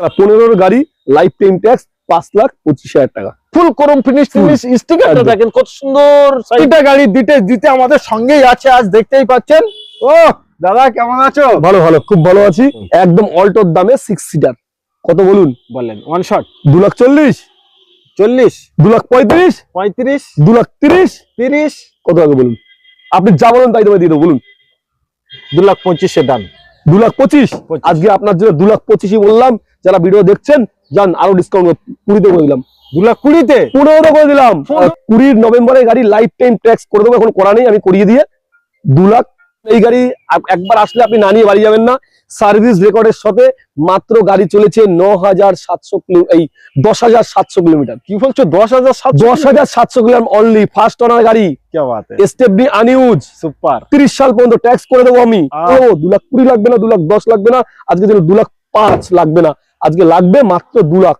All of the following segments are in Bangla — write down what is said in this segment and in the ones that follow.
পনেরোর গাড়ি লাইফ টাইম ট্যাক্স পাঁচ লাখ পঁচিশ হাজার টাকা। ফুল করম ফিনিশ ফিনিশ স্টিকারটা একদম। দেখেন কত সুন্দর গাড়ি দিতে দিতে আমাদের সঙ্গেই আছে আজ দেখতেই পাচ্ছেন। ও দাদা কেমন আছো? ভালো ভালো খুব ভালো আছি। একদম অল্টোর দামে সিক্স সিটার কত বলুন? বলেন ওয়ান শট দু লাখ চল্লিশ। চল্লিশ। দু লাখ পঁয়ত্রিশ। পঁয়ত্রিশ। দু লাখ তিরিশ। তিরিশ। কত আগে বলুন? আপনি যা বলেন তাই দেবে দিয়ে দেবো বলুন। দু লাখ পঁচিশে দাম। দু লাখ পঁচিশ। পঁচিশ। আজকে আপনার জন্য দু লাখ পঁচিশই বললাম। যারা ভিডিও দেখছেন যান আরও ডিসকাউন্ট কুড়িতে করে দিলাম। দু লাখ কুড়িতে পনেরোতে করে দিলাম। কুড়ির নভেম্বরে গাড়ি লাইফ টাইম ট্যাক্স করে দেবো এখন করা নেই আমি করিয়ে দিয়ে দু লাখ। এই গাড়ি একবার আসলে আপনি না নিয়ে বাড়ি যাবেন না। সার্ভিস রেকর্ডের সাথে মাত্র গাড়ি চলেছে ন হাজার সাতশো কিলো এই দশ হাজার সাতশো কিলোমিটার। কি বলছো? দশ হাজার দশ হাজার সাতশো কিলোমিটার অনলি ফার্স্ট অনার গাড়ি। স্টেপনি আনইউজ সুপার তিরিশ সাল পর্যন্ত ট্যাক্স করে দেবো আমি। ও দু লাখ কুড়ি লাগবে না দু লাখ দশ লাগবে না। আজকে দু লাখ পাঁচ লাগবে না। আজকে লাগবে মাত্র দু লাখ।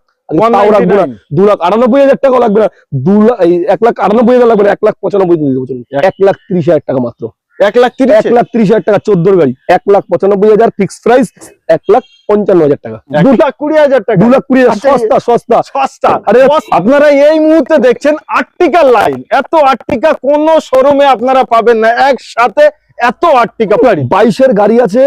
দু লাখ আটানব্বই হাজার টাকা লাগবে না। দু লাখ এক লাখ আটানব্বই হাজার লাগবে না এক লাখ পঁচানব্বই এক লাখ তিরিশ হাজার টাকা মাত্র। এক লাখ এক লাখ তিরিশ হাজার টাকা চোদ্দোর গাড়ি। এক লাখ পঁচানব্বই হাজার ফিক্সড প্রাইস এক লাখ পঞ্চান্ন হাজার টাকা। দু লাখ কুড়ি হাজার টাকা। দু লাখ কুড়ি হাজার আচ্ছা, সস্তা সস্তা। সস্তা আরে আপনারা এই মুহূর্তে দেখছেন আর্টিকাল লাইন এত আর্টিকা কোন শোরুমে আপনারা পাবেন না। একসাথে এত আর্টিকা গাড়ি বাইশের গাড়ি আছে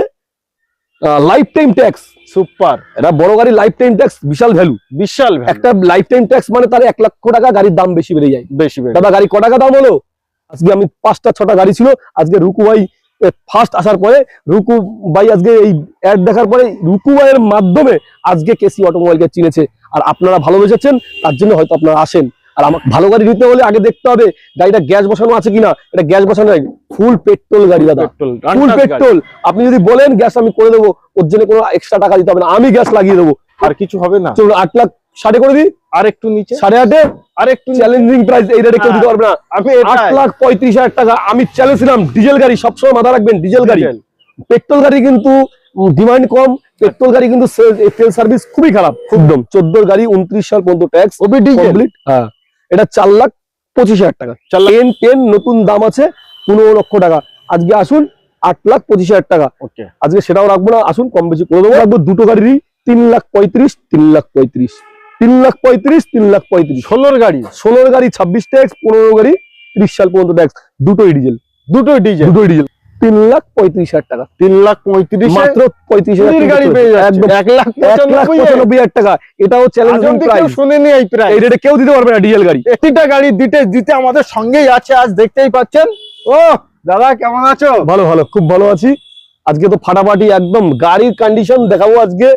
লাইফ টাইম ট্যাক্স সুপার এটা বড় গাড়ি লাইফ টাইম ট্যাক্স বিশাল ভ্যালু বিশাল একটা লাইফ টাইম ট্যাক্স মানে তার এক লক্ষ টাকা গাড়ির দাম বেশি বেড়ে যায়। বেশি দাদা গাড়ি ক টাকা দাম হলো? আজকে আমি পাঁচটা ছটা গাড়ি ছিল। আজকে রুকু ভাই ফার্স্ট আসার পরে রুকু ভাই আজকে এই অ্যাড দেখার পরে রুকু ভাইয়ের মাধ্যমে আজকে কেসি অটোমোবাইলকে চিনেছে। আর আপনারা ভালোবেসেছেন তার জন্য হয়তো আপনারা আসেন। আর আমার ভালো গাড়ি নিতে হলে আগে দেখতে হবে গাড়িটা গ্যাস বসানো আছে কিনা। এটা গ্যাস বসানো নাই ফুল পেট্রোল গাড়ি দাদা। পেট্রোল ফুল পেট্রোল আপনি যদি বলেন গ্যাস আমি করে দেবো ওর জন্য কোনো এক্সট্রা টাকা দিতে হবে না আমি গ্যাস লাগিয়ে দেবো। আর কিছু হবে না। চলুন আট লাখ সাড়ে করে দিই। আর একটু নিচে। সাড়ে আটে? আর একটু চ্যালেঞ্জিং প্রাইস এই রেটে কেউ দিতে পারবে না। আমি আট লাখ পঁয়ত্রিশ হাজার টাকা আমি চ্যালেঞ্জছিলাম ডিজেল গাড়ি সবসময় মাথা রাখবেন ডিজেল গাড়ি। পেট্রোল গাড়ি কিন্তু ডিমান্ড কম পেট্রোল গাড়ি কিন্তু তেল সার্ভিস খুবই খারাপ একদম। চোদ্দ গাড়ি উনত্রিশ সাল পর্যন্ত ট্যাক্স কমপ্লিট হ্যাঁ। এটা চার লাখ পঁচিশ হাজার টাকা। টেন টেন নতুন দাম আছে পনেরো লক্ষ টাকা। আজকে আসুন আট লাখ পঁচিশ হাজার টাকা। আজকে সেটাও রাখব না আসুন কম বেশি করে দেবো। রাখব দুটো গাড়িরই তিন লাখ পঁয়ত্রিশ তিন লাখ পঁয়ত্রিশ। তিন লাখ পঁয়ত্রিশ তিন লাখ পঁয়ত্রিশ। ষোলোর গাড়ি। ষোলোর গাড়ি ছাব্বিশ ট্যাক্স পনেরো গাড়ি ত্রিশ সাল পর্যন্ত ট্যাক্স দুটোই ডিজেল দুটোই ডিজেল দুটোই ডিজেল তিন লাখ পঁয়ত্রিশ হাজার টাকা। তিন লাখ পঁয়ত্রিশ মাত্র পঁয়ত্রিশ হাজার গাড়ি টাকা। এটাও চ্যালেঞ্জিং প্রাইস শুনেনি এই প্রাইস এই রেটে কেউ দিতে পারবে না ডিজেল গাড়ি। প্রতিটা গাড়ি দিতে দিতে আমাদের সঙ্গেই আছে আজ দেখতেই পাচ্ছেন। ও দাদা কেমন আছো? ভালো ভালো খুব ভালো আছি। আজকে তো ফাটাফাটি একদম গাড়ির কন্ডিশন দেখাবো আজকে।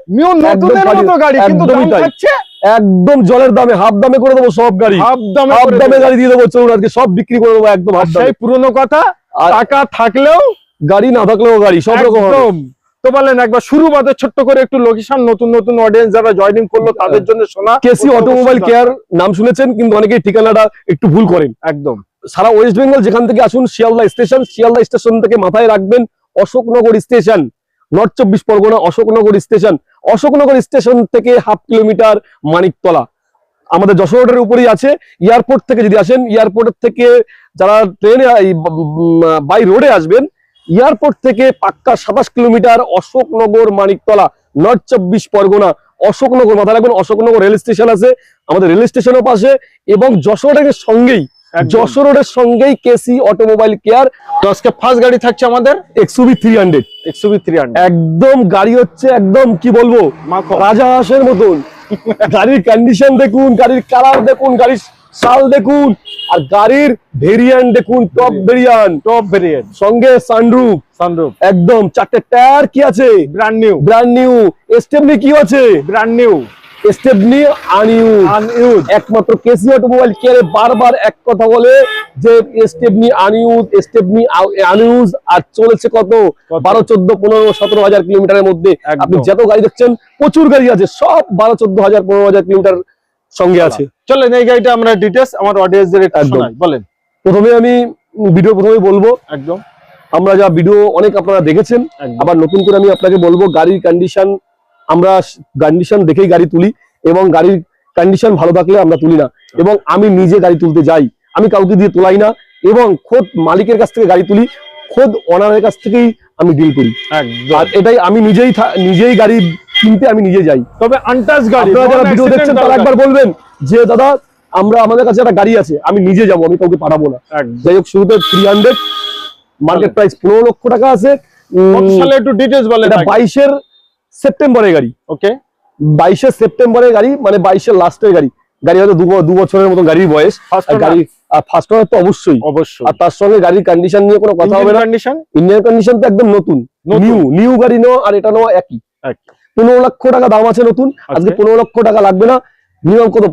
একদম জলের দামে হাফ দামে করে দেবো সব গাড়ি। হাফ দামে হাফ দামে গাড়ি দিয়ে দেবো চলুন আজকে সব বিক্রি করে দেবো একদম হাফ দামে। পুরনো কথা টাকা থাকলেও গাড়ি না থাকলেও গাড়ি সব রকম তো বলেন একবার শুরু বাদে ছোট্ট করে একটু লোকেশন নতুন নতুন অডিয়েন্স যারা জয়েনিং করল তাদের জন্য শোনা। কেসি অটোমোবাইল কেয়ার নাম শুনেছেন কিন্তু অনেকেই ঠিকানাটা একটু ভুল করেন। একদম। সারা ওয়েস্ট বেঙ্গল যেখান থেকে আসুন শিয়ালদা স্টেশন শিয়ালদা স্টেশন থেকে মাথায় রাখবেন অশোকনগর স্টেশন নর্থ চব্বিশ পরগনা অশোকনগর স্টেশন অশোকনগর স্টেশন থেকে হাফ কিলোমিটার মানিকতলা। আমাদের যশোর রোডের উপরেই আছে। এয়ারপোর্ট থেকে যদি আসেন এয়ারপোর্টের থেকে যারা ট্রেনে বাই রোডে আসবেন এয়ারপোর্ট থেকে পাক্কা সাতাশ কিলোমিটার অশোকনগর মানিকতলা নর্থ চব্বিশ পরগনা অশোকনগর মাথায় রাখবেন অশোকনগর রেল স্টেশন আছে আমাদের রেল স্টেশনের পাশে এবং যশোরের সঙ্গেই যশোর রোডের সঙ্গেই কেসি অটোমোবাইল কেয়ার তো আজকে ফার্স্ট গাড়ি থাকছে আমাদের? XUV three hundred XUV three hundred একদম গাড়ি হচ্ছে একদম কি বলব? রাজা হাঁসের মতন। গাড়ির কন্ডিশন দেখুন গাড়ির কালার দেখুন গাড়ির সাল দেখুন আর গাড়ির ভেরিয়েন্ট দেখুন টপ ভেরিয়েন্ট টপ ভেরিয়েন্ট সঙ্গে সানরুফ সানরুফ একদম চারটে টায়ার কি আছে? ব্র্যান্ড নিউ ব্র্যান্ড নিউ এস্টেবলি কি আছে? Brand new stepney unused unused একমাত্র কেসি অটোমোবাইল কেয়ারে বারবার এক কথা বলে যে স্টেপনি আনইউজ স্টেপনি আনইউজ আর চলেছে কত? বারো চোদ্দ পনেরো সতেরো হাজার কিলোমিটারের মধ্যে। আপনি যত গাড়ি দেখছেন প্রচুর গাড়ি আছে। সব বারো চোদ্দ হাজার পনেরো হাজার কিলোমিটার সঙ্গে আছে। চলেন এই গাড়িটা আমরা ডিটেলস আমার অডিয়েন্সদের একদম। বলেন। প্রথমে আমি ভিডিও প্রথমে বলব। একদম। আমরা যা ভিডিও অনেক আপনারা দেখেছেন। আবার নতুন করে আমি আপনাকে বলব গাড়ির কন্ডিশন আমরা কন্ডিশন দেখেই গাড়ি তুলি এবং গাড়ির কন্ডিশন ভালো থাকলে আমরা তুলি না। এবং আমি নিজে গাড়ি তুলতে যাই। আমি কাউকে দিয়ে তোলাই না এবং খোদ মালিকের কাছ থেকে গাড়ি তুলি খোদ ওনারের কাছ থেকেই আমি ডিল করি। আর এটাই আমি নিজেই নিজেই গাড়ি কিনতে আমি নিজে যাই। তবে আনটাচ গাড়ি আপনারা যারা ভিডিও দেখছেন তারা একবার বলবেন যে দাদা আমরা আমাদের কাছে একটা গাড়ি আছে আমি নিজে যাব আমি কাউকে পাঠাবো না। যাই হোক শুরুতে থ্রি হান্ড্রেড মার্কেট প্রাইস পনেরো লক্ষ টাকা আছে। বাইশের সেপ্টেম্বরের গাড়ি ওকে বাইশে সেপ্টেম্বরের গাড়ি মানে বাইশের লাস্টের গাড়ি। গাড়ি হয়তো দু বছরের মতো গাড়ির বয়স। গাড়ি ফার্স্ট ওনার তো অবশ্যই। অবশ্যই। আর তার সঙ্গে গাড়ির কন্ডিশন নিয়ে কোনো কথা হবে না। কন্ডিশন ইন্ডিয়ান কন্ডিশন তো একদম নতুন। নিউ নিউ গাড়ি নেওয়া আর এটা নেওয়া একই। পনেরো লক্ষ টাকা দাম আছে নতুন। আজকে? পনেরো লক্ষ টাকা লাগবে না। মিনিমাম কত?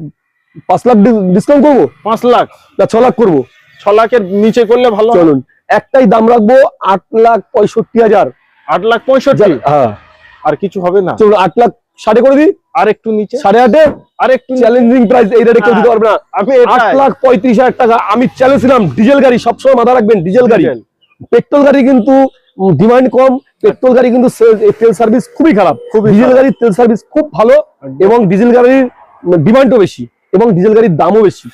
পাঁচ লাখ ডিসকাউন্ট করব? পাঁচ লাখ। না ছ লাখ করব। ছ লাখের নিচে করলে ভালো। চলুন। একটাই দাম রাখব আট লাখ পঁয়ষট্টি হাজার। আট লাখ পঁয়ষট্টি। হ্যাঁ। আর কিছু হবে না। চলুন আট লাখ সাড়ে করে দিই। আর একটু নিচে। সাড়ে আটে? আর একটু চ্যালেঞ্জিং প্রাইস এই রেটে কেউ দিতে পারবে না। আমি আট লাখ পঁয়ত্রিশ হাজার টাকা। আমি চ্যালেঞ্জ দিলাম ডিজেল গাড়ি সবসময় মাথা রাখবেন ডিজেল গাড়ি। পেট্রোল গাড়ি কিন্তু ডিমান্ড কম। পেট্রোল গাড়ি কিন্তু তেল সার্ভিস খুবই খারাপ। খুবই ডিজেল গাড়ির তেল সার্ভিস খুব ভালো এবং ডিজেল গাড়ির ডিমান্ডও বেশি এবং ডিজেল গাড়ির দামও বেশি।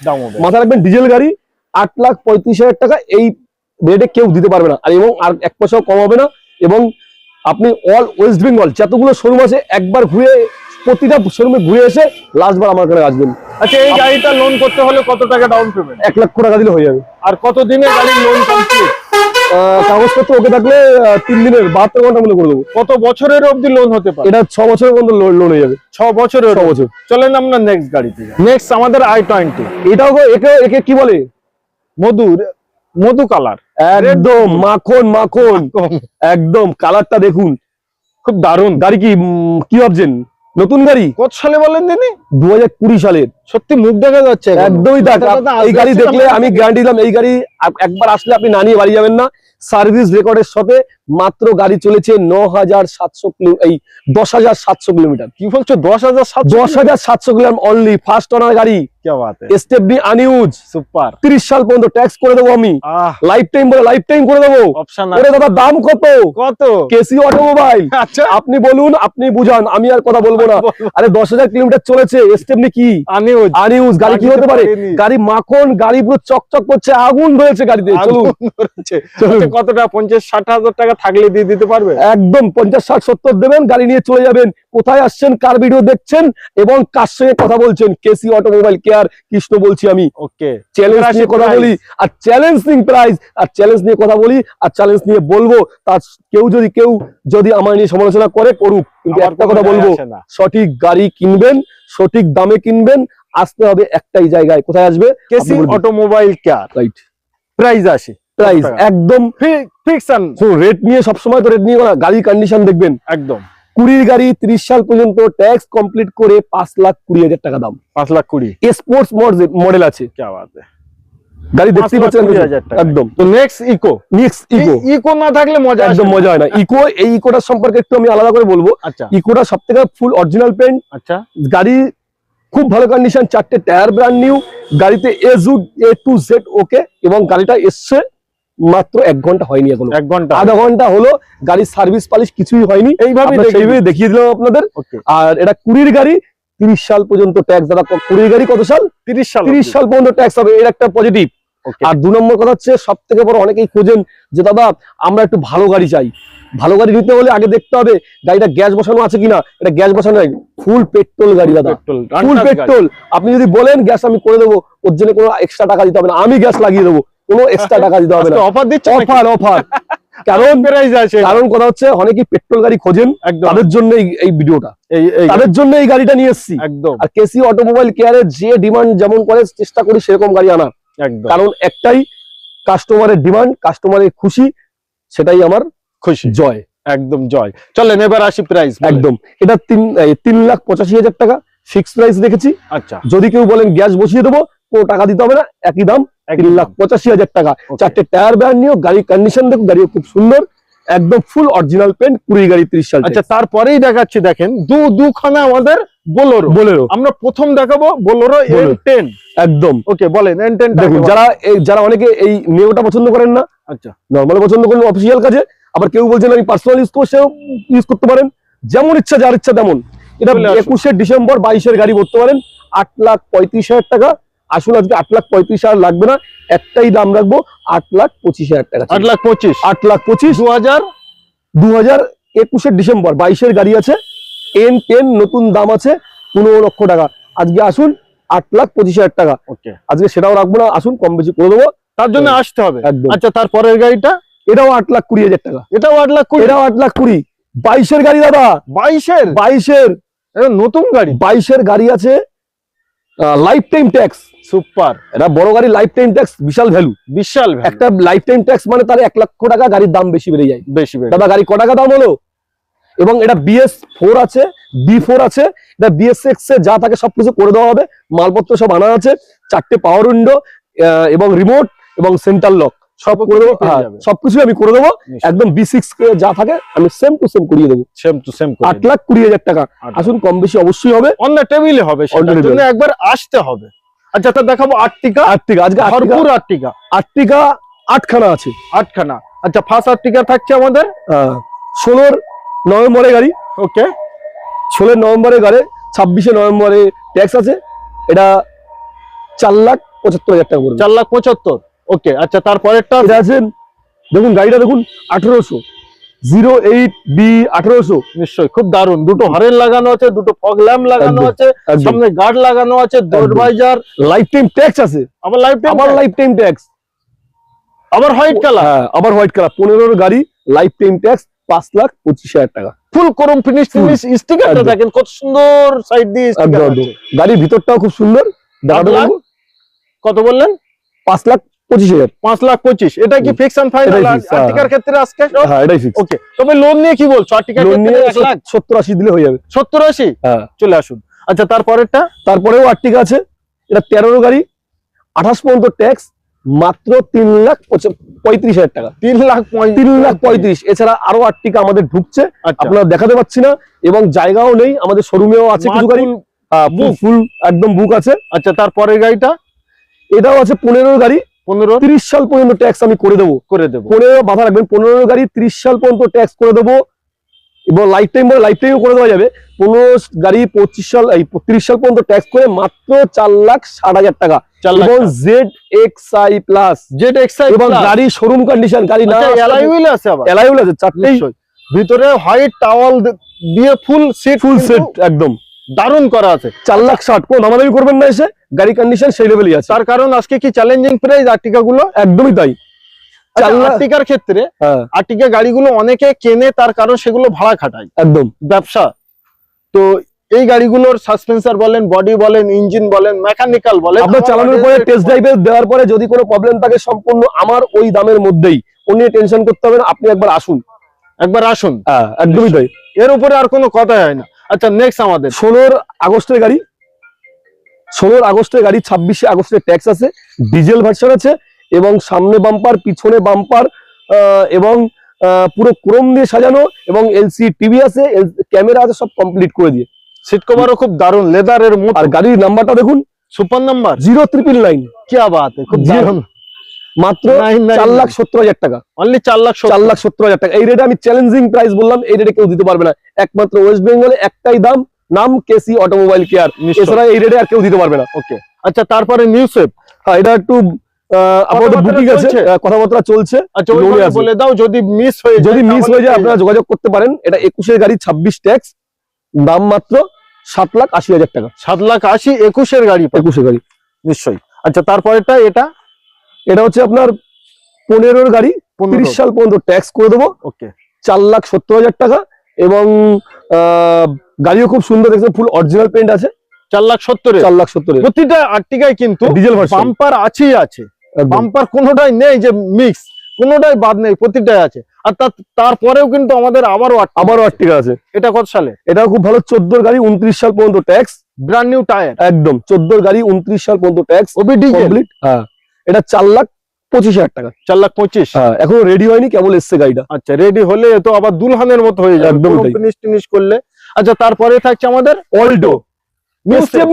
মাথা রাখবেন ডিজেল গাড়ি আট লাখ পঁয়ত্রিশ হাজার টাকা এই রেটে কেউ দিতে পারবে না। আর এবং আর এক পয়সাও কম হবে না এবং আপনি অল ওয়েস্ট বেঙ্গল যতগুলো শোরুম আছে একবার ঘুরে প্রতিটা শোরুমে ঘুরে এসে লাস্টবার আমার কাছে আসবেন। আচ্ছা এই গাড়িটা লোন করতে হলে কত টাকা ডাউন পেমেন্ট এক লক্ষ টাকা দিলে হয়ে যাবে। আর কত দিনে গাড়ির লোন কমপ্লিট কাগজপত্র ওকে থাকলে তিন দিনের বাহাত্তর ঘণ্টা মনে করে দেবো। কত বছরের অবধি লোন হতে পারে? এটা ছ বছরের মধ্যে লোন হয়ে যাবে। ছ বছরের ছ বছর। চলেন আমরা নেক্সট গাড়িতে নেক্সট আমাদের আই টোয়েন্টি এটাও একে একে কি বলে? মধুর মধু কালার একদম মাখন মাখন। একদম কালারটা দেখুন। খুব দারুণ গাড়ি কি কি ভাবছেন? নতুন গাড়ি? কত সালে বলেন তিনি? দু হাজার কুড়ি সালের। সত্যি মুখ দেখা যাচ্ছে একদমই এই গাড়ি দেখলে আমি গ্যারান্টি দিলাম এই গাড়ি একবার আসলে আপনি না নিয়ে বাড়ি যাবেন না। সার্ভিস রেকর্ডের সাথে মাত্র গাড়ি চলেছে ন হাজার সাতশো এই দশ হাজার সাতশো কিলোমিটার। কি বলছো? দশ হাজার সাতশো দশ হাজার সাতশো কিলোমিটার অনলি ফার্স্ট অনার গাড়ি। স্টেপনি আনইউজ সুপার তিরিশ সাল পর্যন্ত ট্যাক্স করে দেবো আমি। লাইফ টাইম বলে লাইফ টাইম করে দেবো। ওরে দাদা দাম কত? কত? কেসি অটোমোবাইল আচ্ছা। আপনি বলুন আপনি বুঝান আমি আর কথা বলব না। আরে দশ হাজার কিলোমিটার চলেছে স্টেপনি কি? আনইউজ গাড়ি কি হতে পারে? গাড়ি মাখন গাড়ি পুরো চকচক করছে আগুন রয়েছে গাড়িতে চলুন। আচ্ছা, কত টাকা পঞ্চাশ ষাট হাজার টাকা থাকলে দিয়ে দিতে পারবে? একদম পঞ্চাশ ষাট সত্তর দেবেন গাড়ি নিয়ে চলে যাবেন। কোথায় আসছেন কার ভিডিও দেখছেন এবং কার সঙ্গে কথা বলছেন? কেসি অটোমোবাইল কেয়ার কৃষ্ণ বলছি আমি। ওকে চ্যালেঞ্জ নিয়ে কথা বলি আর চ্যালেঞ্জিং প্রাইস আর চ্যালেঞ্জ নিয়ে কথা বলি আর চ্যালেঞ্জ নিয়ে বলব। তার কেউ যদি কেউ যদি আমার নিয়ে সমালোচনা করে করুক কিন্তু একটা কথা বলব না। সঠিক গাড়ি কিনবেন সঠিক দামে কিনবেন আসতে হবে একটাই জায়গায়। কোথায় আসবে? KC automobile care right price আসে। প্রাইস? একদম ফিকশন রেট নিয়ে সবসময় তো রেট নিয়ে গাড়ির কন্ডিশন দেখবেন। একদম। কুড়ির গাড়ি ত্রিশ সাল পর্যন্ত ট্যাক্স কমপ্লিট করে পাঁচ লাখ কুড়ি হাজার টাকা দাম। পাঁচ লাখ কুড়ি। স্পোর্টস মডেল আছে। গাড়ি দেখতেই পাচ্ছেন। একদম। তো next Eeco next Eeco Eeco না থাকলে মজা একদম মজা হয় না। ইকো এই ইকোটার সম্পর্কে একটু আমি আলাদা করে বলব। আচ্ছা। ইকোটা সব থেকে ফুল অরিজিনাল পেন্ট আচ্ছা। গাড়ি খুব ভালো কন্ডিশন চারটে টায়ার ব্র্যান্ড নিউ গাড়িতে এ জু এ টু জেড ওকে এবং গাড়িটা এসছে মাত্র এক ঘণ্টা হয়নি এখনও। এক ঘণ্টা। আধা ঘণ্টা হলো গাড়ির সার্ভিস পালিশ কিছুই হয়নি। এইভাবে দেখিয়ে দিলাম আপনাদের। আর এটা কুড়ির গাড়ি তিরিশ সাল পর্যন্ত ট্যাক্স দাদা কুড়ির গাড়ি কত সাল? তিরিশ সাল তিরিশ সাল পর্যন্ত ট্যাক্স হবে এর একটা পজিটিভ আর দু নম্বর কথা হচ্ছে সব থেকে বড় অনেকেই খোঁজেন যে দাদা আমরা একটু ভালো গাড়ি চাই। ভালো গাড়ি নিতে হলে আগে দেখতে হবে গাড়িটা গ্যাস বসানো আছে কিনা? এটা গ্যাস বসানো নাই ফুল পেট্রোল গাড়ি দাদা। ফুল পেট্রোল আপনি যদি বলেন গ্যাস আমি করে দেবো ওর জন্য কোনো এক্সট্রা টাকা দিতে হবে না আমি গ্যাস লাগিয়ে দেবো। কোনো এক্সট্রা টাকা দিতে হবে না। অফার দিচ্ছে অফার অফার কারণ প্রাইস আছে। কারণ কথা হচ্ছে অনেকেই পেট্রোল গাড়ি খোঁজেন তাদের জন্য এই- ভিডিওটা তাদের জন্য এই গাড়িটা নিয়ে এসেছি। একদম। আর কেসি অটোমোবাইল কেয়ারে যে ডিমান্ড যেমন করে চেষ্টা করি সেরকম গাড়ি আনার। কারণ একটাই কাস্টমারের ডিমান্ড কাস্টমারের খুশি সেটাই আমার খুশি। জয়। একদম জয়। চলেন এবার আসি প্রাইস একদম। এটা তিন তিন লাখ পঁচাশি হাজার টাকা। ফিক্স প্রাইস রেখেছি আচ্ছা। যদি কেউ বলেন গ্যাস বসিয়ে দেবো কোনো টাকা দিতে হবে না একই দাম। তিন লাখ পঁচাশি হাজার টাকা। চারটে টায়ার গাড়ির কন্ডিশন গাড়ি খুব সুন্দর একদম ফুল অরিজিনাল পেন্ট কুড়ি গাড়ি ত্রিশ সাল আচ্ছা তারপরেই দেখাচ্ছি দেখেন দু দুখানা আমাদের বোলোরো বোলেরো আমরা প্রথম দেখাবো বোলোরো এন টেন একদম। ওকে বলেন এন টেন দেখুন যারা এই যারা অনেকে এই নেওটা পছন্দ করেন না আচ্ছা। নর্মাল পছন্দ করেন অফিসিয়াল কাজে আবার কেউ বলছেন আমি পার্সোনাল ইউজ সেও ইউজ করতে পারেন। যেমন ইচ্ছা যার ইচ্ছা তেমন। এটা। একুশে ডিসেম্বর বাইশের গাড়ি করতে পারেন আট লাখ পঁয়ত্রিশ হাজার টাকা। আসুন আজকে আট লাখ পঁয়ত্রিশ হাজার লাগবে না একটাই দাম রাখব আট লাখ পঁচিশ হাজার টাকা। আট লাখ পঁচিশ? আট লাখ পঁচিশ। দু হাজার? দু হাজার একুশের ডিসেম্বর বাইশের গাড়ি আছে এন টেন নতুন দাম আছে পনেরো লক্ষ টাকা। আজকে আসুন আট লাখ পঁচিশ হাজার টাকা। ওকে। আজকে সেটাও রাখব না আসুন কম বেশি করে দেবো। তার জন্য আসতে হবে। একদম। আচ্ছা তারপরের গাড়িটা? এটাও আট লাখ কুড়ি হাজার টাকা। এটাও আট লাখ কুড়ি? এটাও আট লাখ কুড়ি। বাইশের গাড়ি দাদা। বাইশের? বাইশের। নতুন গাড়ি? বাইশের গাড়ি আছে লাইফ টাইম ট্যাক্স সুপার এটা বড় গাড়ি লাইফ টাইম ট্যাক্স বিশাল ভ্যালু বিশাল একটা লাইফ টাইম ট্যাক্স মানে তার এক লক্ষ টাকা গাড়ির দাম বেশি বেড়ে যায়। বেশি দাদা গাড়ি ক টাকা দাম হলো? এবং এটা বিএস ফোর আছে বি ফোর আছে এটা বিএস সিক্স এ যা থাকে সবকিছু করে দেওয়া হবে। মালপত্র সব আনা আছে চারটে পাওয়ার উইন্ডো এবং রিমোট এবং সেন্টার লক সব করে দেবো হ্যাঁ, সবকিছু আমি করে দেবো। একদম বি সিক্স যা থাকে আমি সেম টু সেম করিয়ে দেবো। সেম টু সেম আট লাখ কুড়ি হাজার টাকা। আসুন কম বেশি অবশ্যই হবে। অন্য টেবিলে হবে একবার আসতে হবে। আচ্ছা তা দেখাবো আটটিকা আর্টিকা আজকে ভরপুর আটটিকা। আর্টিকা আটখানা আছে। আটখানা। আচ্ছা ফার্স্ট আটটিকা থাকছে আমাদের? ষোলোর নভেম্বরে গাড়ি। ওকে। ষোলোই নভেম্বরে গাড়ি ছাব্বিশে নভেম্বরে ট্যাক্স আছে। এটা চার লাখ পঁচাত্তর হাজার টাকা পড়বে। চার লাখ পঁচাত্তর। ওকে আচ্ছা তারপরেরটা? আছে দেখুন গাড়িটা দেখুন আঠেরোশো। জিরো এইট বি আঠেরোশো। নিশ্চয়ই খুব দারুণ। দুটো হরেন লাগানো আছে দুটো ফগ ল্যাম্প লাগানো আছে সামনে গার্ড লাগানো আছে দরবাইজার। লাইফ টাইম ট্যাক্স আছে। আবার লাইফ আবার লাইফ টাইম ট্যাক্স আবার হোয়াইট কালার হ্যাঁ আবার হোয়াইট কালার পনেরোর গাড়ি লাইফ টাইম ট্যাক্স পাঁচ লাখ পঁচিশ হাজার টাকা। ফুল করম ফিনিশ. ফিনিশ স্টিকারটা। দেখেন কত সুন্দর সাইড দিয়ে গাড়ির ভিতরটাও খুব সুন্দর? কত বললেন? পাঁচ লাখ পঁচিশ হাজার। পাঁচ লাখ পঁচিশ। এটা কি হুম। ফিক্স অ্যান্ড ফাইনাল এটাই হ্যাঁ। আর্টিকার ক্ষেত্রে আজকে? হ্যাঁ এটাই ফিক্স ওকে তবে লোন নিয়ে কি বলছো? আর্টিকার ক্ষেত্রে এক লাখ? সত্তর আশি দিলে হয়ে যাবে। সত্তর আশি? হ্যাঁ। চলে আসুন। আচ্ছা তারপরেরটা? তারপরেও আর্টিকা আছে। এটা তেরোর গাড়ি। আঠাশ পর্যন্ত ট্যাক্স মাত্র তিন লাখ পঁয়ত্রিশ হাজার টাকা। তিন লাখ। তিন লাখ পঁয়ত্রিশ। এছাড়া আরও আর্টিকা আমাদের ঢুকছে। আচ্ছা। আপনারা দেখাতে পাচ্ছি না। এবং জায়গাও নেই। আমাদের শোরুমেও আছে কিছু গাড়ি। ফুল একদম বুক আছে। আচ্ছা তারপরের গাড়িটা? এটাও আছে পনেরোর গাড়ি। পনেরো? তিরিশ সাল পর্যন্ত ট্যাক্স আমি করে দেবো। করে দেবো। পনেরো বাধা রাখবেন পনেরো গাড়ি ত্রিশ সাল পর্যন্ত ট্যাক্স করে দেবো। এবং লাইফ টাইম বলে লাইফ টাইমও করে দেওয়া যাবে। পনেরো গাড়ি পঁচিশ সাল এই তিরিশ সাল পর্যন্ত ট্যাক্স করে মাত্র চার লাখ ষাট হাজার টাকা। এবং Z X I plus Z X I এবং গাড়ি শোরুম কন্ডিশন গাড়ি না এলাই আছে আবার। আছে চারটেই। ভিতরে হোয়াইট টাওয়াল দিয়ে ফুল সিট ফুল সেট একদম। দারুণ করা আছে। চার লাখ ষাট কোন দামাদামি করবেন না এসে গাড়ি কন্ডিশন সেই লেভেলই আছে। তার কারণ আজকে কি চ্যালেঞ্জিং প্রাইস আর্টিকা গুলো? একদমই তাই। আর্টিকার ক্ষেত্রে হ্যাঁ। আর্টিকা গাড়িগুলো অনেকে কেনে তার কারণ সেগুলো ভাড়া খাটায়। একদম। ব্যবসা। তো এই গাড়িগুলোর সাসপেন্সার বলেন বডি বলেন ইঞ্জিন বলেন মেকানিক্যাল বলেন আপনার চালানোর পরে টেস্ট ড্রাইভে দেওয়ার পরে যদি কোনো প্রবলেম থাকে সম্পূর্ণ আমার ওই দামের মধ্যেই। নিয়ে টেনশন করতে হবে না আপনি একবার আসুন। একবার আসুন। হ্যাঁ একদমই তাই। এর উপরে আর কোনো কথাই হয় না। আচ্ছা নেক্সট আমাদের। ষোলোর আগস্টের গাড়ি ষোলোর আগস্টের গাড়ি ছাব্বিশে আগস্টের ট্যাক্স আছে ডিজেল ভার্সন আছে এবং সামনে বাম্পার পিছনে বাম্পার এবং পুরো ক্রোম দিয়ে সাজানো এবং এলসি টিভি আছে ক্যামেরা আছে সব কমপ্লিট করে দিয়ে। সিট কভারও খুব দারুণ লেদারের মতো। আর গাড়ির নাম্বারটা দেখুন super number zero triple nine কি বাত খুব। দারুণ। মাত্র চার লাখ সত্তর হাজার টাকা। অনলি চার লাখ চার লাখ সত্তর হাজার টাকা। এই রেটে আমি চ্যালেঞ্জিং প্রাইস বললাম এই রেটে কেউ দিতে পারবে না। একমাত্র ওয়েস্ট বেঙ্গলে একটাই দাম নাম কেসি অটোমোবাইল কেয়ার এছাড়া এই রেটে আর কেউ দিতে পারবে না। ওকে আচ্ছা তারপরে নিউ সেফ হ্যাঁ এটা একটু আপাতত কথাবার্তা বুকিং আছে চলছে? আহ, কথাবার্তা চলছে। আচ্ছা। বলে দাও যদি মিস হয়ে যায় যদি মিস হয়ে যায় আপনারা যোগাযোগ করতে পারেন। এটা একুশের গাড়ি ছাব্বিশ ট্যাক্স দাম মাত্র সাত লাখ আশি হাজার টাকা। সাত লাখ আশি একুশের গাড়ি। একুশের গাড়ি। নিশ্চয়ই। আচ্ছা তারপরেরটা এটা? এটা হচ্ছে আপনার পনেরোর গাড়ি তিরিশ সাল পর্যন্ত ট্যাক্স করে দেবো। ওকে চার লাখ সত্তর হাজার টাকা এবং গাড়িও খুব সুন্দর দেখছেন ফুল অরিজিনাল পেন্ট আছে। চার লাখ সত্তরে চার লাখ সত্তর প্রতিটা আর্টিকায় কিন্তু ডিজেল বাম্পার আছেই আছে। বাম্পার কোনোটাই নেই যে মিক্স কোনোটাই বাদ নেই প্রতিটাই আছে। আর তারপরেও কিন্তু আমাদের আবারও আবারও আটটিকা আছে। এটা কত সালে? এটা খুব ভালো চোদ্দোর গাড়ি উনত্রিশ সাল পর্যন্ত ট্যাক্স ব্র্যান্ড নিউ টায়ার একদম চোদ্দোর গাড়ি উনত্রিশ সাল পর্যন্ত ট্যাক্স ওবি ডিজেল কমপ্লিট হ্যাঁ। এটা চার লাখ পঁচিশ হাজার টাকা। চার লাখ পঁচিশ? হ্যাঁ এখনও রেডি হয়নি কেবল এসছে গাড়িটা। আচ্ছা রেডি হলে তো আবার দুলহানের মতো হয়ে যাবে। একদমই ফিনিশ টিনিশ করলে। আচ্ছা তারপরে থাকছে আমাদের অল্টো step।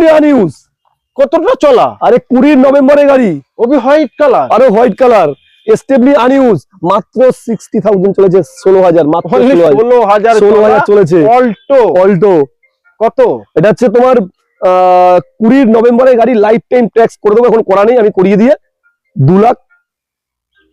কতটা চলা? আরে কুড়ির নভেম্বরে গাড়ি। ওবি হোয়াইট কালার। আরও হোয়াইট কালার। স্টেবলি আনইউজ মাত্র সিক্সটি থাউজেন্ড চলেছে ষোলো হাজার মাত্র ষোলো হাজার। ষোলো হাজার চলেছে। অল্টো অল্টো কত? এটা হচ্ছে তোমার আহ, কুড়ির নভেম্বরে গাড়ি লাইফ টাইম ট্যাক্স করে দেবো। এখন করা নেই আমি করিয়ে দিয়ে দু লাখ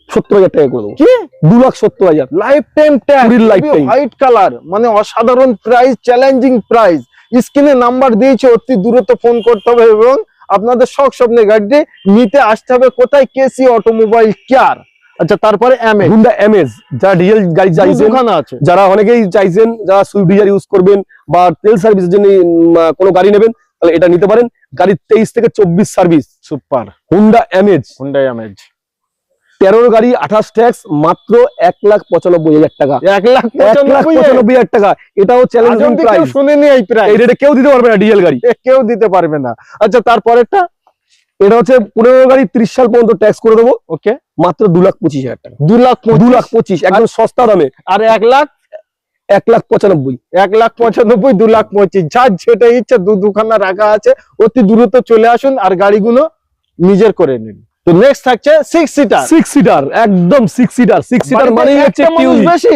সত্তর হাজার টাকা করে দেবো। কি? দু লাখ সত্তর হাজার। লাইফ টাইম কুড়ির lifetime। হোয়াইট কালার মানে অসাধারণ প্রাইস চ্যালেঞ্জিং প্রাইস স্ক্রিনে নাম্বার দিয়েছে অতি দূরত্ব ফোন করতে হবে এবং আপনাদের শখ স্বপ্নে গাড়িটি নিতে আসতে হবে কোথায়? কেসি অটোমোবাইল কেয়ার আচ্ছা তারপরে এমএ হুন্ডা এমএস যারা ডিজেল গাড়ি চাইছেন আছে। যারা অনেকেই চাইছেন যারা সুইফট ডিজার ইউজ করবেন বা তেল সার্ভিসের জন্য কোনো গাড়ি নেবেন তাহলে এটা নিতে পারেন গাড়ির তেইশ থেকে চব্বিশ service super. Honda Amaze Honda Amaze তেরোর গাড়ি আঠাশ ট্যাক্স মাত্র এক লাখ পঁচানব্বই হাজার টাকা। এক লাখ পঁচানব্বই হাজার। টাকা। এটাও চ্যালেঞ্জিং প্রাইস শুনেনি এই প্রাইস কেউ দিতে পারবে না ডিজেল গাড়ি। কেউ দিতে পারবে না। আচ্ছা তারপরেরটা এটা হচ্ছে পনেরো গাড়ি ত্রিশ সাল পর্যন্ত ট্যাক্স করে দেবো। ওকে মাত্র দু লাখ পঁচিশ হাজার টাকা। দু লাখ দু লাখ পঁচিশ একদম সস্তা দামে। আর এক লাখ এক লাখ পঁচানব্বই। এক লাখ পঁচানব্বই দু লাখ পঁচিশ। যার যেটা ইচ্ছে দু দুখানা রাখা আছে অতি দ্রুত চলে আসুন আর গাড়িগুলো নিজের করে নিন। তো নেক্সট থাকছে সিক্স সিটার সিক্স সিটার একদম সিক্স সিটার সিক্স সিটার মানে হচ্ছে বেশি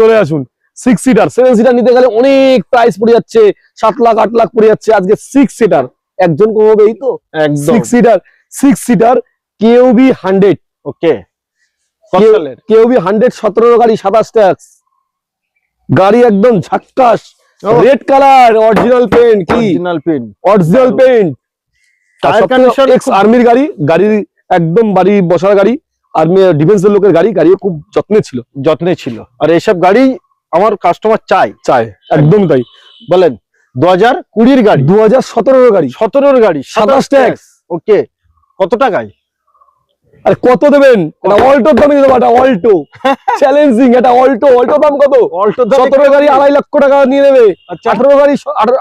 চলে আসুন। সিক্স সিটার সেভেন সিটার নিতে গেলে অনেক প্রাইস পড়ে যাচ্ছে সাত লাখ আট লাখ পড়ে যাচ্ছে আজকে সিক্স সিটার একজন কমাবে এই তো সিক্স সিটার সিক্স সিটার কেউ বি হান্ড্রেড ওকে কেউ- কেউ হান্ড্রেড সতেরো গাড়ি সাতাশ ট্যাক্স গাড়ি একদম ঝাক্কাস রেড কালার অরিজিনাল পেন্ট কি? Original paint original paint Tire condition ex আর্মির গাড়ি গাড়ির একদম বাড়ি বসার গাড়ি আর্মি ডিফেন্সের লোকের গাড়ি গাড়িও খুব যত্নে ছিল। যত্নে ছিল। আর এইসব গাড়ি আমার কাস্টমার চাই চাই একদম তাই। বলেন দু হাজার কুড়ির গাড়ি। দু হাজার সতেরোর গাড়ি। সতেরোর গাড়ি সাতাশ ট্যাক্স ওকে কত টাকায়? আরে কত দেবেন? এটা অল্টোর দামে দেবো এটা অল্টো। চ্যালেঞ্জিং এটা অল্টো অল্টো দাম কত? অল্টো সতেরো গাড়ি আড়াই লক্ষ টাকা নিয়ে নেবে। আচ্ছা। আঠারো গাড়ি স- আঠারো-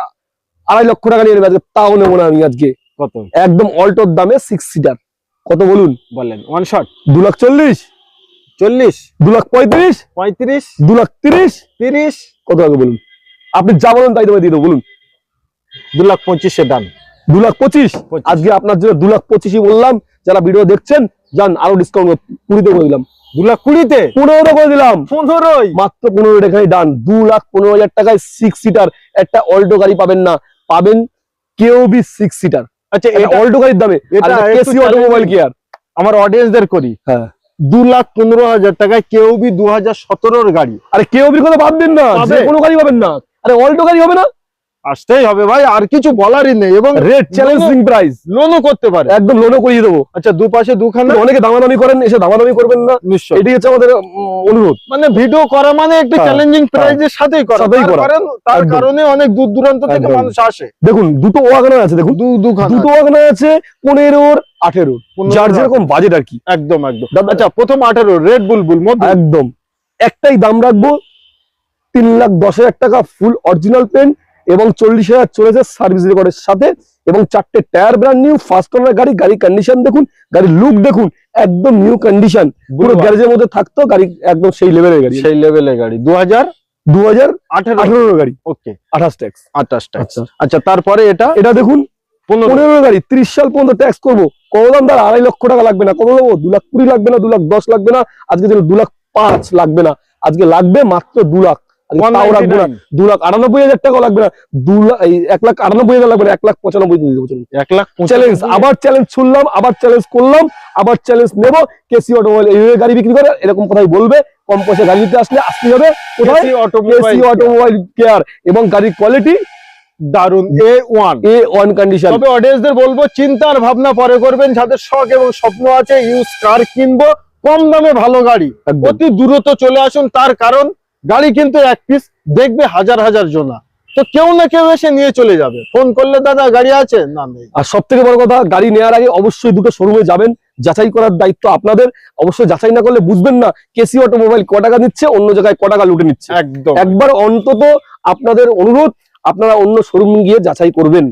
আড়াই লক্ষ টাকা নিয়ে নেবে আজকে। তাও নেব না আমি আজকে। কত? একদম অল্টোর দামে সিক্স সিটার কত বলুন? বলেন ওয়ান শট দু লাখ চল্লিশ। চল্লিশ। দু লাখ পঁয়ত্রিশ। পঁয়ত্রিশ। দু লাখ তিরিশ। তিরিশ। কত আগে বলুন? আপনি যা বলেন তাই দিয়ে দেবো বলুন। দু লাখ পঁচিশে ডান দু লাখ পঁচিশ। পঁচিশ। আজকে আপনার জন্য দু লাখ পঁচিশই বললাম। যারা ভিডিও দেখছেন যান আরও ডিসকাউন্ট কুড়িতে করে দিলাম। দু লাখ কুড়িতে পনেরোতে করে দিলাম। পনেরোই? মাত্র পনেরো টাকায় ডান দু লাখ পনেরো হাজার টাকায় সিক্স সিটার একটা অল্টো গাড়ি পাবেন না। পাবেন কেউ বি সিক্স সিটার আচ্ছা এটা অল্টো গাড়ির দামে। এটা কেসি অটোমোবাইল। কেয়ার আমার অডিয়েন্সদের করি। হ্যাঁ। দু লাখ পনেরো হাজার টাকায় কেউ বি দু হাজার সতেরোর গাড়ি। আরে কেউ বি কথা ভাববেন না। যে কোনো গাড়ি পাবেন না। আরে অল্টো গাড়ি হবে না? আসতেই হবে ভাই আর কিছু বলারই নেই এবং রেট চ্যালেঞ্জিং প্রাইস লোনও করতে পারে। একদম লোনও করিয়ে দেবো। আচ্ছা দুপাশে দুখানা অনেকে দামাদামি করেন এসে দামাদামি করবেন না। নিশ্চয় এটাই হচ্ছে আমাদের অনুরোধ। মানে ভিডিও করা মানে একটু চ্যালেঞ্জিং প্রাইজের সাথেই করা। সাথেই তার করা। তার কারণে অনেক দূর দূরান্ত থেকে মানুষ আসে। দেখুন দুটো ওয়াগনার আছে দেখুন। দুটো ওয়াগনার আছে পনেরোর আঠেরোর যার যেরকম বাজেট আর কি। একদম একদম। আচ্ছা প্রথম আঠারো রেড বুলবুল একদম। একটাই দাম রাখব তিন লাখ দশ হাজার টাকা ফুল অরিজিনাল পেন এবং চল্লিশ হাজার চলেছে সার্ভিস রেকর্ডের সাথে। এবং চারটে tyre brand new first owner গাড়ি গাড়ি কন্ডিশন দেখুন গাড়ির লুক দেখুন একদম নিউ কন্ডিশন পুরো গ্যারেজের মধ্যে থাকতো গাড়ি একদম সেই লেভেলের গাড়ি। সেই লেভেলের গাড়ি। দু হাজার দু হাজার আঠারো গাড়ি। ওকে। আঠাশ ট্যাক্স আঠাশটা আচ্ছা। আচ্ছা তারপরে এটা? এটা দেখুন পনেরো। পনেরো গাড়ি ত্রিশ সাল পর্যন্ত ট্যাক্স করব। কত দাম তার আড়াই লক্ষ টাকা লাগবে না। কত দেবো? দু লাখ কুড়ি লাগবে না দু লাখ দশ লাগবে না। আজকে দু লাখ পাঁচ লাগবে না। আজকে লাগবে মাত্র দু লাখ। আটানব্বই হাজার লাগবে না। দু এক লাখ আটানব্বই হাজার লাগবে না এক লাখ পঁচানব্বই দিয়ে দেবো এক লাখ চ্যালেঞ্জ আবার চ্যালেঞ্জ ছুড়লাম আবার চ্যালেঞ্জ করলাম আবার চ্যালেঞ্জ নেব। কেসি অটোমোবাইল এইভাবে গাড়ি বিক্রি করে এরকম কথাই বলবে। কম পয়সা গাড়ি নিতে আসলে আসতে হবে। অটোমোবাইল কেসি অটোমোবাইল কেয়ার এবং গাড়ির কোয়ালিটি দারুণ A one A one condition তবে অডিয়েন্সদের বলব চিন্তার ভাবনা পরে করবেন। যাদের শখ এবং স্বপ্ন আছে ইউজ কার কিনবো। কম দামে ভালো গাড়ি। অতি দূরত্ব চলে আসুন। তার কারণ গাড়ি কিন্তু এক পিস দেখবে হাজার হাজার জনা। তো কেউ না কেউ এসে নিয়ে চলে যাবে। ফোন করলে দাদা গাড়ি আছে? না নেই। আর সব থেকে বড় কথা গাড়ি নেওয়ার আগে অবশ্যই দুটো শোরুমে যাবেন। যাচাই করার দায়িত্ব আপনাদের। অবশ্যই যাচাই না করলে বুঝবেন না কেসি অটোমোবাইল ক টাকা দিচ্ছে অন্য জায়গায় ক টাকা লুটে নিচ্ছে। একদম। একবার অন্তত আপনাদের অনুরোধ আপনারা অন্য শোরুম গিয়ে যাচাই করবেন।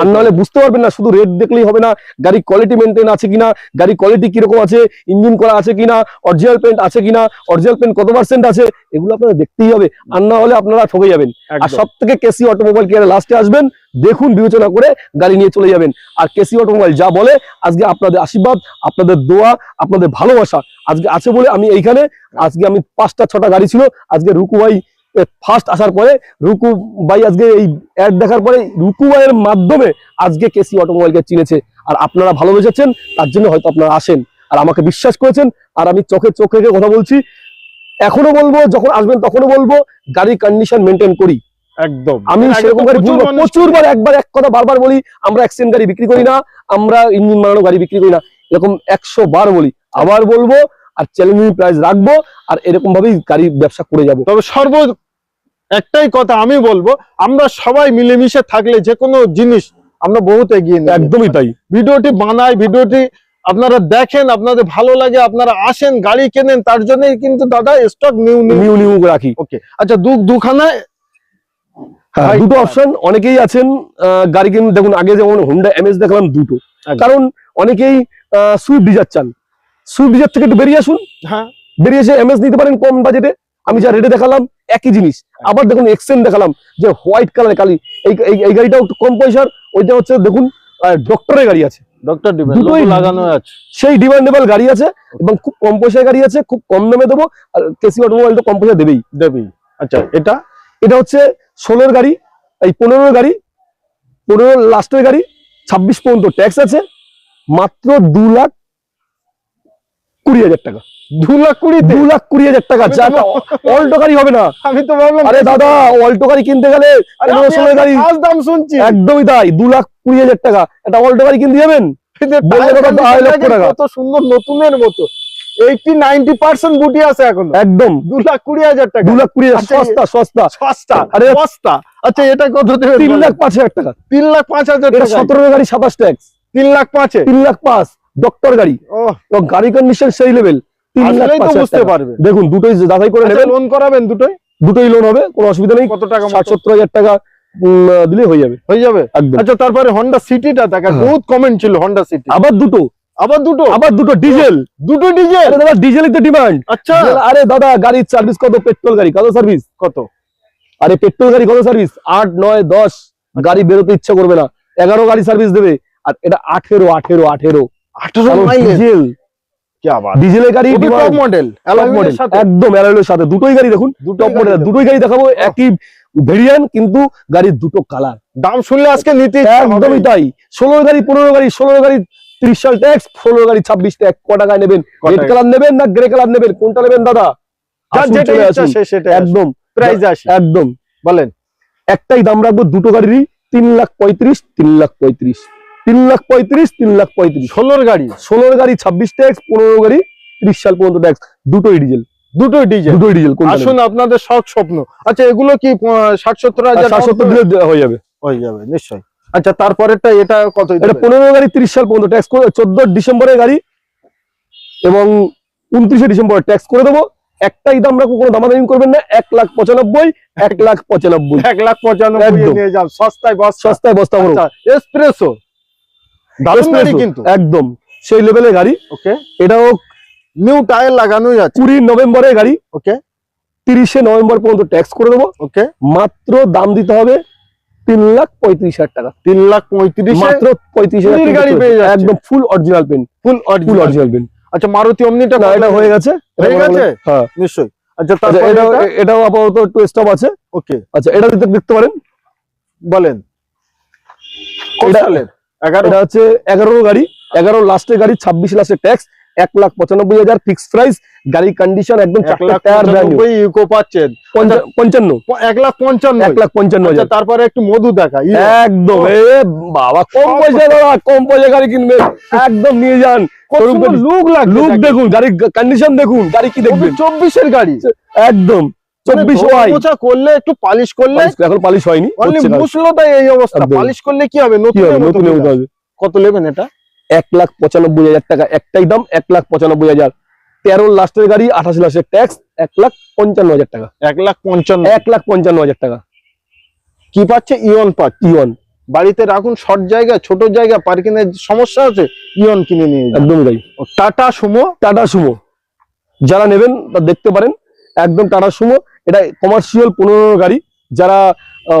আর নাহলে বুঝতে পারবেন না শুধু রেট দেখলেই হবে না গাড়ি কোয়ালিটি মেনটেন আছে কিনা গাড়ি কোয়ালিটি কীরকম আছে ইঞ্জিন করা আছে কিনা অরিজিনাল পেন্ট আছে কিনা অরিজিনাল পেন্ট কত পার্সেন্ট আছে এগুলো আপনারা দেখতেই হবে। আর না হলে আপনারা ঠকে যাবেন। আর সব থেকে কেসি অটোমোবাইল কেয়ারে লাস্টে আসবেন দেখুন বিবেচনা করে গাড়ি নিয়ে চলে যাবেন। আর কেসি অটোমোবাইল যা বলে আজকে আপনাদের আশীর্বাদ আপনাদের দোয়া আপনাদের ভালোবাসা আজকে আছে বলে আমি এইখানে আজকে আমি পাঁচটা ছটা গাড়ি ছিল আজকে রুকু ভাই ফার্স্ট আসার পরে রুকু ভাই আজকে এই অ্যাড দেখার পরে রুকু ভাইয়ের মাধ্যমে আজকে কেসি অটোমোবাইলকে চিনেছে। আর আপনারা ভালোবেসেছেন তার জন্য হয়তো আপনারা আসেন। আর আমাকে বিশ্বাস করেছেন আর আমি চোখে চোখ রেখে কথা বলছি। এখনও বলব যখন আসবেন তখনও বলব গাড়ির কন্ডিশন মেনটেন করি। একদম। আমি সেরকম গাড়ি প্রচুর বলব মানুষ- প্রচুর বার একবার এক কথা বারবার বলি আমরা অ্যাক্সিডেন্ট গাড়ি বিক্রি করি না আমরা ইঞ্জিন মারানো গাড়ি বিক্রি করি না। এরকম একশো বার বলি। আবার বলব আর চ্যালেঞ্জিং প্রাইস রাখব আর এরকম ভাবেই গাড়ি ব্যবসা করে যাব। তবে সর্ব একটাই কথা আমি বলব আমরা সবাই মিলেমিশে থাকলে যে কোনো জিনিস আমরা বহুত এগিয়ে যেতে একদমই তাই। ভিডিওটি বানাই ভিডিওটি আপনারা দেখেন আপনাদের ভালো লাগে আপনারা আসেন গাড়ি কেনেন তার জন্যই কিন্তু দাদা স্টক নিউ নিউ নিউ রাখি। ওকে আচ্ছা দু দুখানা হ্যাঁ, দুটো অপশন অনেকেই আছেন গাড়ি কিনুন দেখুন আগে যেমন হোন্ডা এমএস দেখলাম দুটো। কারণ অনেকেই সুইফট ডিজার চান। সুইফট ডিজার থেকে একটু বেরিয়ে আসুন। হ্যাঁ। বেরিয়ে এসে এমএস নিতে পারেন কম বাজেটে আমি যা রেটে দেখালাম একই জিনিস। আবার দেখুন এক্সেন্ট দেখালাম যে হোয়াইট কালার কালি। এই এই- গাড়িটাও একটু কম পয়সার ওইটা হচ্ছে দেখুন ডক্টরের গাড়ি আছে। ডক্টর ডিবেন দুটোই- লাগানো আছে। সেই ডিমান্ডেবল গাড়ি আছে এবং খুব কম পয়সার গাড়ি আছে খুব কম দামে দেবো আর কেসি অটোমোবাইল তো কম পয়সা দেবেই। দেবী আচ্ছা এটা? এটা হচ্ছে ষোলোর গাড়ি এই পনেরোর গাড়ি পনেরো লাস্টের গাড়ি ছাব্বিশ পর্যন্ত। ট্যাক্স আছে মাত্র দু লাখ কুড়ি হাজার টাকা। দু লাখ কুড়িতে দু লাখ কুড়ি হাজার টাকা অল্টো গাড়ি হবে না। আমি তো ভাবলাম আরে দাদা অল্টো গাড়ি কিনতে গেলে পনেরো গাড়ি দাম শুনছি। একদমই তাই দু লাখ কুড়ি হাজার টাকা। একটা অল্টো গাড়ি কিনতে যাবেন? কত? সুন্দর নতুনের মতো। এইটি নাইনটি পার্সেন্ট বুটি আছে এখন। একদম। দু লাখ কুড়ি হাজার টাকা। দু লাখ কুড়ি আচ্ছা, সস্তা সস্তা। সস্তা আরে সস্তা। আচ্ছা এটা কত দেবে তিন লাখ পাঁচ হাজার টাকা। তিন লাখ পাঁচ হাজার টাকা সতেরো গাড়ি সাতাশ ট্যাক্স। তিন লাখ পাঁচে? তিন লাখ পাঁচ। ডক্টর গাড়ি। ও গাড়ি কন্ডিশন সেই লেভেল দেখুন দুটোই যাচাই করে নেবেন লোন করাবেন দুটোই? দুটোই লোন হবে কোনো অসুবিধা নেই। কত টাকা ষাট সত্তর হাজার টাকা দিলে হয়ে যাবে। হয়ে যাবে? আচ্ছা তারপরে হন্ডা সিটিটা দেখা। বহুত কমেন্ট ছিল হন্ডা সিটি আবার দুটো। আবার দুটো? আবার দুটো ডিজেল দুটো ডিজেল আরে দাদা ডিজেলই তো ডিমান্ড আচ্ছা। আরে দাদা গাড়ির সার্ভিস কত? পেট্রোল গাড়ি কত সার্ভিস কত? আরে পেট্রোল গাড়ি কত সার্ভিস আট নয় দশ। গাড়ি বেরোতে ইচ্ছা করবে না। এগারো গাড়ি সার্ভিস দেবে। আর এটা আঠেরো আঠেরো আঠেরো। আঠারো ডিজেল ডিজেলের গাড়ি টপ demand, মডেল একদম অ্যালয়ের সাথে দুটোই গাড়ি দেখুন টপ মডেল দুটোই গাড়ি দেখাবো একই ভেরিয়েন্ট কিন্তু গাড়ির দুটো কালার দাম শুনলে আজকে নিতে একদমই তাই। ষোলো গাড়ি পনেরো গাড়ি ষোলো গাড়ি ত্রিশ সাল ট্যাক্স ষোলো গাড়ি ছাব্বিশ ট্যাক্স ক টাকায় নেবেন। রেড কালার নেবেন না গ্রে কালার নেবেন? কোনটা নেবেন দাদা? একদম। প্রাইস একদম। বলেন। একটাই দাম রাখব দুটো গাড়িরই তিন লাখ পঁয়ত্রিশ তিন লাখ পঁয়ত্রিশ। তিন লাখ পঁয়ত্রিশ তিন লাখ পঁয়ত্রিশ। ষোলোর গাড়ি। ষোলোর গাড়ি ছাব্বিশ ট্যাক্স পনেরো গাড়ি ত্রিশ সাল পর্যন্ত ট্যাক্স। দুটোই ডিজেল। দুটোই ডিজেল। দুটোই ডিজেল আসুন আপনাদের শখ স্বপ্ন। আচ্ছা এগুলো কি ষাট সত্তর হাজার সাত সত্তর দিলে হয়ে যাবে। হয়ে যাবে নিশ্চয়ই। আচ্ছা তারপরেরটা এটা কত এটা পনেরো গাড়ি ত্রিশ সাল পর্যন্ত ট্যাক্স করে চোদ্দ ডিসেম্বরের গাড়ি এবং উনত্রিশে ডিসেম্বর ট্যাক্স করে দেবো। একটাই দাম রাখব কোনো দামাদামি করবেন না। এক লাখ পঁচানব্বই এক লাখ পঁচানব্বই। এক লাখ পঁচানব্বই সস্তায় বস সস্তায় বস্তা বড় এসপ্রেসো। কিন্তু। একদম। সেই লেভেলের গাড়ি। ওকে এটাও নিউ টায়ার লাগানোই আছে। কুড়ি নভেম্বরের গাড়ি। ওকে তিরিশে নভেম্বর পর্যন্ত ট্যাক্স করে দেবো। ওকে মাত্র দাম দিতে হবে তিন লাখ পঁয়ত্রিশ হাজার টাকা। তিন লাখ পঁয়ত্রিশে মাত্র পঁয়ত্রিশ হাজার গাড়ি পেয়ে যাচ্ছে। একদম full original paint full full original paint আচ্ছা মারুতি অমনিটা? এটা হয়ে গেছে। হয়ে গেছে? হ্যাঁ নিশ্চয়ই। আচ্ছা আচ্ছা এটাও এটা? এটাও আপাতত একটু স্টপ আছে। ওকে আচ্ছা এটা দিতে দেখতে পারেন। বলেন। এটা- সালের? এটা হচ্ছে এগারো গাড়ি এগারো লাস্টের গাড়ি ছাব্বিশ লাস্টের ট্যাক্স এক লাখ পঁচানব্বই হাজার ফিক্স প্রাইস গাড়ির কন্ডিশন একদম ইউকো পাচ্ছেন পঞ্চান্ন। এক লাখ পঞ্চান্ন। এক লাখ পঞ্চান্ন আচ্ছা হাজার। তারপরে একটু মধু দেখা ইয়ে, একদম। এ বাবা কম পয়সা দাদা কম পয়সা গাড়ি কিনবে। একদম নিয়ে যান। লুক লাগছে লুক দেখুন গাড়ির কন্ডিশন দেখুন গাড়ি কি দেখবেন চব্বিশের গাড়ি। একদম। চব্বিশ করলে একটু পালিশ করলে এখন পালিশ হয়নি এই অবস্থা। পালিশ করলে কি হবে? নতুন কত নেবেন এটা? এক লাখ পঁচানব্বই হাজার টাকা একটাই দাম এক লাখ পঁচানব্বই হাজার। তেরো লাস্টের গাড়ি আঠাশ লাখের ট্যাক্স এক লাখ পঞ্চান্ন হাজার টাকা। এক লাখ পঞ্চান্ন। এক লাখ পঞ্চান্ন হাজার টাকা। কি পাচ্ছে? ইয়ন পাচ্ছে। ইওয়ান বাড়িতে রাখুন শর্ট জায়গা ছোট জায়গা পার্কিং এর সমস্যা আছে ইয়ন কিনে নিয়ে একদমই তাই। টাটা সুমো। টাটা সুমো। যারা নেবেন তা দেখতে পারেন একদম টাটা সুমো। এটা কমার্শিয়াল পনেরো গাড়ি। যারা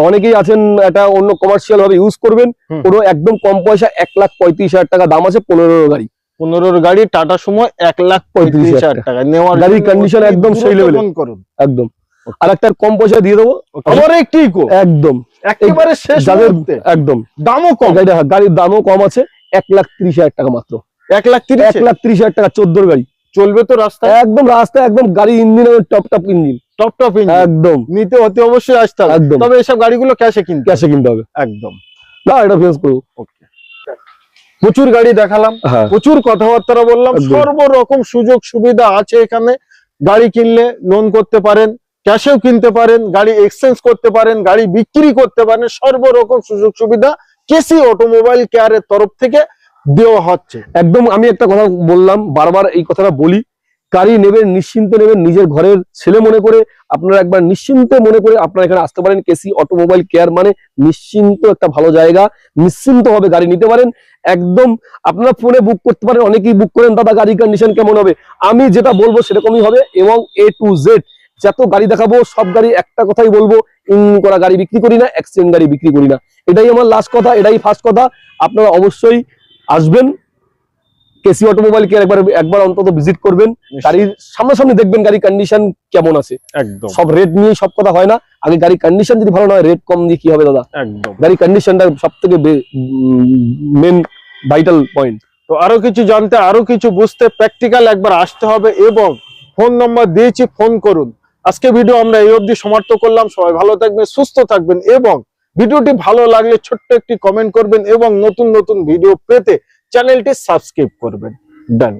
অনেকেই আছেন এটা অন্য কমার্শিয়াল ভাবে ইউজ করবেন। পুরো একদম কম পয়সা এক লাখ পঁয়ত্রিশ হাজার টাকা দাম আছে পনেরো গাড়ি। পনেরোর গাড়ি টাটা সুমো এক লাখ পঁয়ত্রিশ হাজার টাকা। নেওয়ার গাড়ির অতি একদম সেই এর। করুন। একদম। আর একটা কম পয়সা দিয়ে দেবো। আবার একটি একদম। একেবারে শেষ যাদের একদম। দামও কম। গাড়ির দামও কম আছে। এক লাখ ত্রিশ হাজার টাকা মাত্র। এক লাখ এক লাখ তিরিশ হাজার টাকা চোদ্দোর গাড়ি। চলবে তো রাস্তায় একদম রাস্তায় একদম গাড়ি engine top top engine. Top top engine? একদম। নিতে অতি অবশ্যই আসতে হবে। একদম। তবে এসব গাড়িগুলো ক্যাশে কিনতে ক্যাশে কিনতে হবে। একদম। না এটা ফেন্স করব ওকে প্রচুর গাড়ি দেখালাম হ্যাঁ। প্রচুর কথাবার্তা বললাম সর্বরকম সুযোগ সুবিধা আছে এখানে। গাড়ি কিনলে লোন করতে পারেন ক্যাশেও কিনতে পারেন গাড়ি এক্সচেঞ্জ করতে পারেন গাড়ি বিক্রি করতে পারেন সর্বরকম সুযোগ সুবিধা কেসি অটোমোবাইল কেয়ারের তরফ থেকে। দেওয়া হচ্ছে। একদম আমি একটা কথা বললাম, বারবার এই কথাটা বলি, গাড়ি নেবেন, নিশ্চিন্তে নেবেন, নিজের ঘরের ছেলে মনে করে, আপনারা একবার নিশ্চিন্তে মনে করে আপনারা এখানে আসতে পারেন, কেসি অটোমোবাইল কেয়ার মানে নিশ্চিন্ত একটা ভালো জায়গা নিশ্চিন্ত ভাবে গাড়ি নিতে পারেন। একদম আপনারা ফোনে বুক করতে পারেন, অনেকেই বুক করেন, দাদা গাড়ি কন্ডিশন কেমন হবে? আমি যেটা বলব সেরকমই হবে এবং এ টু জেড যত গাড়ি দেখাবো, সব গাড়ি একটা কথাই বলব ইঞ্জিন করা গাড়ি বিক্রি করি না অ্যাক্সিডেন্ট গাড়ি বিক্রি করি না। এটাই আমার লাস্ট কথা, এটাই ফার্স্ট কথা। আপনারা অবশ্যই আসবেন কেসি অটোমোবাইল কে একবার একবার অন্তত ভিজিট করবেন। গাড়ির সামনাসামনি দেখবেন গাড়ি কন্ডিশন কেমন আছে। একদম। সব রেট নিয়ে সব কথা হয় না। আগে গাড়ি কন্ডিশন যদি ভালো না হয় রেট কম দিয়ে কি হবে দাদা? একদম। গাড়ি কন্ডিশনটা সব থেকে মেন ভাইটাল পয়েন্ট তো আরও কিছু জানতে আরও কিছু বুঝতে প্র্যাকটিক্যাল একবার আসতে হবে এবং ফোন নম্বর দিয়েছি ফোন করুন। আজকে ভিডিও আমরা এই অবধি সমাপ্ত করলাম। সবাই ভালো থাকবেন সুস্থ থাকবেন এবং ভিডিওটি ভালো লাগলে ছোট্ট একটি কমেন্ট করবেন এবং নতুন নতুন ভিডিও পেতে চ্যানেলটি সাবস্ক্রাইব করবেন। ডান